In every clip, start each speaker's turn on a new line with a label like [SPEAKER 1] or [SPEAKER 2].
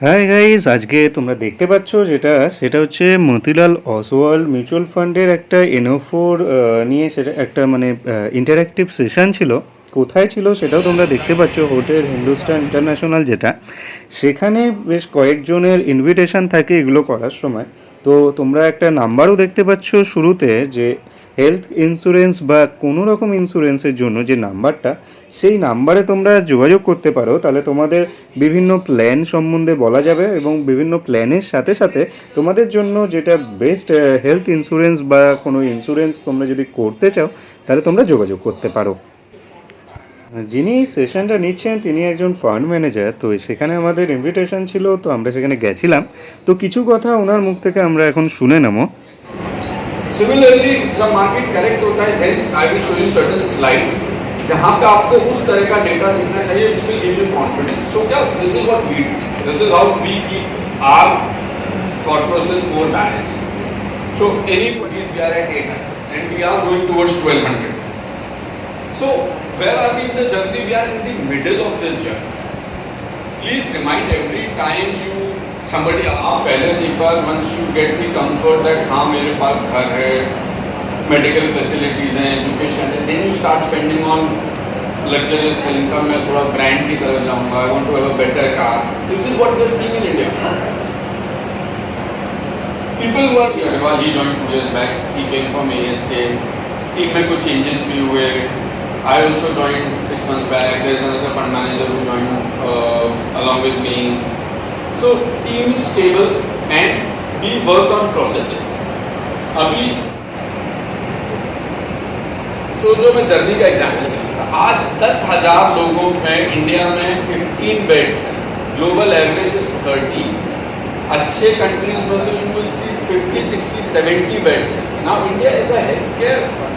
[SPEAKER 1] Hi guys আজকে তোমরা দেখতে পাচ্ছ যেটা, সেটা হচ্ছে মতিলাল অসওয়াল মিউচুয়াল ফান্ডের একটা এনোফোর নিয়ে সেটা একটা মানে ইন্টারাক্টিভ সেশন ছিল। কোথায় ছিল সেটাও তোমরা দেখতে পাচ্ছ, হোটেল হিন্দুস্তান ইন্টারন্যাশনাল যেটা। সেখানে বেশ কয়েকজনের ইনভিটেশন থাকে এগুলো করার সময়। তো তোমরা একটা নাম্বারও দেখতে পাচ্ছ শুরুতে যে হেলথ ইন্স্যুরেন্স বা কোনো রকম ইন্স্যুরেন্সের জন্য যে নাম্বারটা, সেই নাম্বারে তোমরা যোগাযোগ করতে পারো। তাহলে তোমাদের বিভিন্ন প্ল্যান সম্বন্ধে বলা যাবে এবং বিভিন্ন প্ল্যানের সাথে সাথে তোমাদের জন্য যেটা বেস্ট হেলথ ইন্স্যুরেন্স বা কোনো ইন্স্যুরেন্স তোমরা যদি করতে চাও, তাহলে তোমরা যোগাযোগ করতে পারো। যিনি সেশনটা নিচ্ছেন তিনি একজন ফান্ড ম্যানেজার তো সেখানে আমাদের ইনভিটেশন ছিল তো আমরা সেখানে গেছিলাম তো কিছু কথা ওনার মুখ থেকে আমরা এখন শুনে নেবো
[SPEAKER 2] सिमिलरली जब मार्केट करेक्ट होता है then I will show you certain slides जहां पे आपको उस तरह का डेटा देखना चाहिए which will give you confidence so क्या this is what we do this is how we keep our thought process more balanced so any is we are at 800 and we are going towards 1200 so where are we in the journey we are in the middle of this journey please remind every time you somebody आप पहले एक बार once you get the comfort that हाँ मेरे पास घर है medical facilities हैं education है then you start spending on luxurious things अब मैं थोड़ा ब्रांड की तरफ जाऊंगा I want to have a better car this is what we are seeing in India people who are Agarwal he joined two years back he came from ASK team में कुछ changes भी हुए I also joined six months back. There's another fund manager who joined uh, along with me. So team is stable and we work on processes. अभी सोचो मैं journey का example आज दस हज़ार लोगों में इंडिया में 15 बेड्स हैं ग्लोबल एवरेज इज़ 30 अच्छे कंट्रीज़ में तो यू विल सी 50 60 70 बेड्स हैं now India is a health care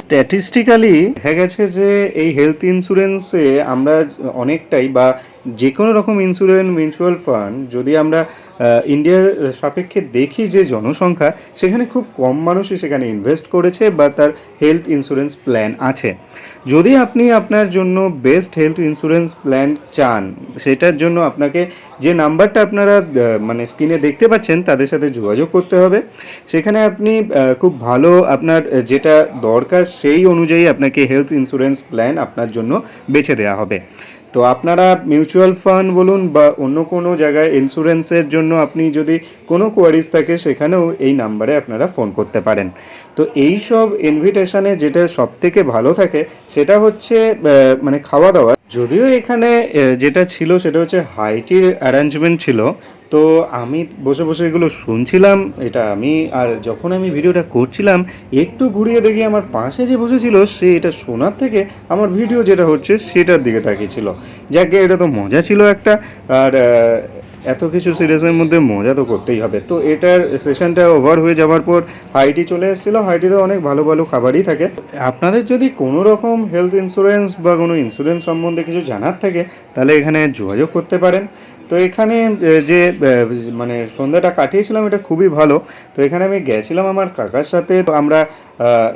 [SPEAKER 1] statistically দেখা গেছে যে এই হেলথ ইন্স্যুরেন্সে আমরা অনেকটাই বা যে কোনো রকম ইন্স্যুরেন্স মিউচুয়াল ফান্ড যদি আমরা ইন্ডিয়ার সাপেক্ষে দেখি যে জনসংখ্যা, সেখানে খুব কম মানুষই সেখানে ইনভেস্ট করেছে বা তার হেলথ ইন্স্যুরেন্স প্ল্যান আছে। যদি আপনি আপনার জন্য বেস্ট হেলথ ইন্স্যুরেন্স প্ল্যান চান, সেটার জন্য আপনাকে যে নাম্বারটা আপনারা মানে স্ক্রিনে দেখতে পাচ্ছেন, তাদের সাথে যোগাযোগ করতে হবে। সেখানে আপনি খুব ভালো আপনার যেটা দরকার সেই অনুযায়ী আপনাকে হেলথ ইন্স্যুরেন্স প্ল্যান আপনার জন্য বেছে দেওয়া হবে। তো আপনারা মিউচুয়াল ফান্ড বলুন বা অন্য কোনো জায়গায় ইন্স্যুরেন্সের জন্য আপনি যদি কোনো কোয়ারিজ থাকে সেখানেও এই নাম্বারে আপনারা ফোন করতে পারেন। তো এই সব ইনভিটেশনে যেটা সবথেকে ভালো থাকে সেটা হচ্ছে মানে খাওয়া দাওয়া। যদিও এখানে যেটা ছিল সেটা হচ্ছে হাইটির অ্যারেঞ্জমেন্ট ছিল। তো আমি বসে বসে এগুলো শুনছিলাম, এটা আমি, আর যখন আমি ভিডিওটা করছিলাম, একটু ঘুরিয়ে দেখি আমার পাশে যে বসেছিল, সে এটা শোনার থেকে আমার ভিডিও যেটা হচ্ছে সেটার দিকে তাকিয়েছিল। যাকে এটা তো মজা ছিল একটা, আর এত কিছু সিরিয়াসের মধ্যে মজা তো করতেই হবে। তো এটার সেশনটা ওভার হয়ে যাওয়ার পর হাইটি চলে এসেছিল। হাইটিতে অনেক ভালো ভালো খাবারই থাকে। আপনাদের যদি কোনো রকম হেলথ ইন্স্যুরেন্স বা কোনো ইন্স্যুরেন্স সম্বন্ধে কিছু জানার থাকে, তাহলে এখানে যোগাযোগ করতে পারেন। তো এখানে যে মানে সন্ধ্যাটা কাটিয়েছিলাম, এটা খুবই ভালো। তো এখানে আমি গেছিলাম আমার কাকার সাথে। তো আমরা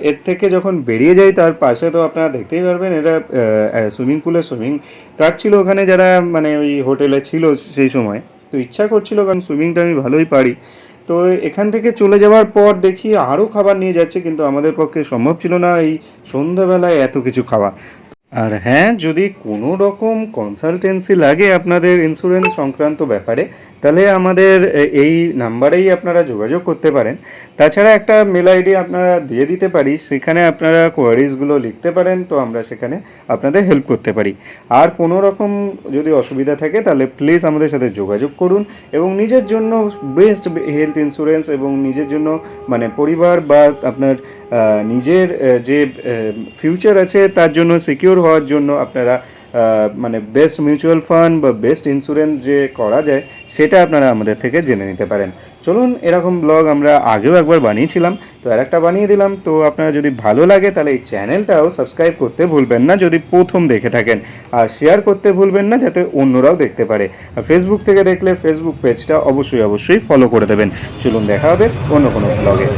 [SPEAKER 1] এর থেকে যখন বেরিয়ে যাই, তার পাশে তো আপনারা দেখতেই পারবেন, এটা সুইমিং পুলে সুইমিং কাটছিল ওখানে যারা মানে ওই হোটেলে ছিল সেই সময়। তো ইচ্ছা করছিল কারণ সুইমিংটা আমি ভালোই পারি। তো এখান থেকে চলে যাওয়ার পর দেখি আরও খাবার নিয়ে যাচ্ছে, কিন্তু আমাদের পক্ষে সম্ভব ছিল না এই সন্ধ্যাবেলায় এত কিছু খাওয়া। আর হ্যাঁ যদি কোনো রকম কনসালটেন্সি লাগে আপনাদের ইন্স্যুরেন্স সংক্রান্ত ব্যাপারে, তাহলে আমাদের এই নাম্বারেই আপনারা যোগাযোগ করতে পারেন। তাছাড়া একটা মেল আইডি আপনারা দিয়ে দিতে পারি, সেখানে আপনারা কোয়ারিজগুলো লিখতে পারেন, তো আমরা সেখানে আপনাদের হেল্প করতে পারি। আর কোনো রকম যদি অসুবিধা থাকে, তাহলে প্লিজ আমাদের সাথে যোগাযোগ করুন এবং নিজের জন্য বেস্ট হেলথ ইন্স্যুরেন্স এবং নিজের জন্য মানে পরিবার বা আপনার নিজের যে ফিউচার আছে, তার জন্য সিকিউর হওয়ার জন্য আপনারা মানে বেস্ট মিউচুয়াল ফান্ড বা বেস্ট ইন্স্যুরেন্স যে করা যায়, সেটা আপনারা আমাদের থেকে জেনে নিতে পারেন। চলুন এরকম ব্লগ আমরা আগেও একবার বানিয়েছিলাম, তো আর একটা বানিয়ে দিলাম। তো আপনারা যদি ভালো লাগে তাহলে এই চ্যানেলটাও সাবস্ক্রাইব করতে ভুলবেন না, যদি প্রথম দেখে থাকেন। আর শেয়ার করতে ভুলবেন না, যাতে অন্যরাও দেখতে পারে। আর ফেসবুক থেকে দেখলে ফেসবুক পেজটা অবশ্যই অবশ্যই ফলো করে দেবেন। চলুন দেখা হবে অন্য কোনো ব্লগে